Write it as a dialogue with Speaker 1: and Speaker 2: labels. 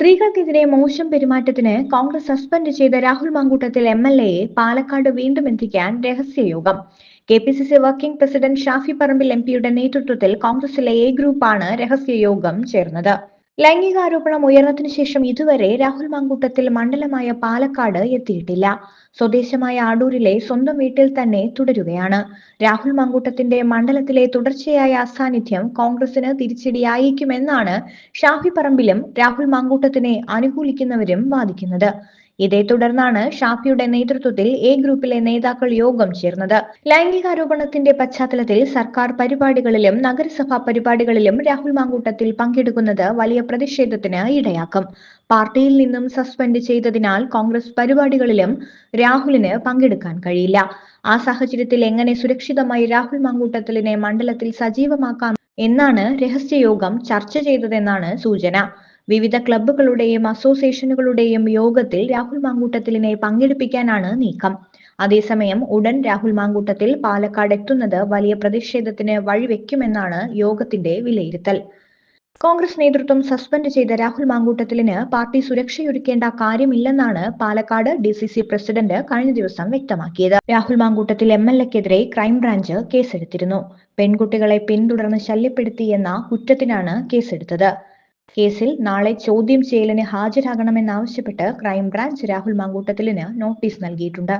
Speaker 1: സ്ത്രീകൾക്കെതിരെ മോശം പെരുമാറ്റത്തിന് കോൺഗ്രസ് സസ്പെൻഡ് ചെയ്ത Rahul Mamkootathil M L എയെ പാലക്കാട് വീണ്ടും എത്തിക്കാൻ രഹസ്യയോഗം. K P C C working president Shafi Parambil M പിയുടെ നേതൃത്വത്തിൽ കോൺഗ്രസിലെ എ ഗ്രൂപ്പാണ് രഹസ്യയോഗം ചേർന്നത്. ലൈംഗികാരോപണം ഉയർന്നതിനു ശേഷം ഇതുവരെ രാഹുൽ മാങ്കൂട്ടത്തിൽ മണ്ഡലമായ പാലക്കാട് എത്തിയിട്ടില്ല. സ്വദേശമായ ആടൂരിലെ സ്വന്തം വീട്ടിൽ തന്നെ തുടരുകയാണ്. രാഹുൽ മാങ്കൂട്ടത്തിന്റെ മണ്ഡലത്തിലെ തുടർച്ചയായ അസാന്നിധ്യം കോൺഗ്രസിന് തിരിച്ചടിയായേക്കുമെന്നാണ് ഷാഫി പറമ്പിലും രാഹുൽ മാങ്കൂട്ടത്തിനെ അനുകൂലിക്കുന്നവരും വാദിക്കുന്നത്. ഇതേ തുടർന്നാണ് ഷാഫിയുടെ നേതൃത്വത്തിൽ എ ഗ്രൂപ്പിലെ നേതാക്കൾ യോഗം ചേർന്നത്. ലൈംഗികാരോപണത്തിന്റെ പശ്ചാത്തലത്തിൽ സർക്കാർ പരിപാടികളിലും നഗരസഭാ പരിപാടികളിലും രാഹുൽ മാങ്കൂട്ടത്തിൽ പങ്കെടുക്കുന്നത് വലിയ പ്രതിഷേധത്തിന് ഇടയാക്കും. പാർട്ടിയിൽ നിന്നും സസ്പെൻഡ് ചെയ്തതിനാൽ കോൺഗ്രസ് പരിപാടികളിലും രാഹുലിന് പങ്കെടുക്കാൻ കഴിയില്ല. ആ സാഹചര്യത്തിൽ എങ്ങനെ സുരക്ഷിതമായി രാഹുൽ മാങ്കൂട്ടത്തിലിനെ മണ്ഡലത്തിൽ സജീവമാക്കാം എന്നാണ് രഹസ്യയോഗം ചർച്ച ചെയ്തതെന്നാണ് സൂചന. വിവിധ ക്ലബ്ബുകളുടെയും അസോസിയേഷനുകളുടെയും യോഗത്തിൽ രാഹുൽ മാങ്കൂട്ടത്തിലിനെ പങ്കെടുപ്പിക്കാനാണ് നീക്കം. അതേസമയം ഉടൻ രാഹുൽ മാങ്കൂട്ടത്തിൽ പാലക്കാട് എത്തുന്നത് വലിയ പ്രതിഷേധത്തിന് വഴിവെക്കുമെന്നാണ് യോഗത്തിന്റെ വിലയിരുത്തൽ. കോൺഗ്രസ് നേതൃത്വം സസ്പെൻഡ് ചെയ്ത രാഹുൽ മാങ്കൂട്ടത്തിലിന് പാർട്ടി സുരക്ഷയൊരുക്കേണ്ട കാര്യമില്ലെന്നാണ് Palakkad D C C president കഴിഞ്ഞ ദിവസം വ്യക്തമാക്കിയത്. രാഹുൽ മാങ്കൂട്ടത്തിൽ എം എൽ എക്കെതിരെ ക്രൈംബ്രാഞ്ച് കേസെടുത്തിരുന്നു. പെൺകുട്ടികളെ പിന്തുടർന്ന് ശല്യപ്പെടുത്തിയെന്ന കുറ്റത്തിനാണ് കേസെടുത്തത്. കേസിൽ നാളെ ചോദ്യം ചെയ്യലിന് ഹാജരാകണമെന്നാവശ്യപ്പെട്ട് ക്രൈംബ്രാഞ്ച് രാഹുൽ മാങ്കൂട്ടത്തിലിന് നോട്ടീസ് നൽകിയിട്ടുണ്ട്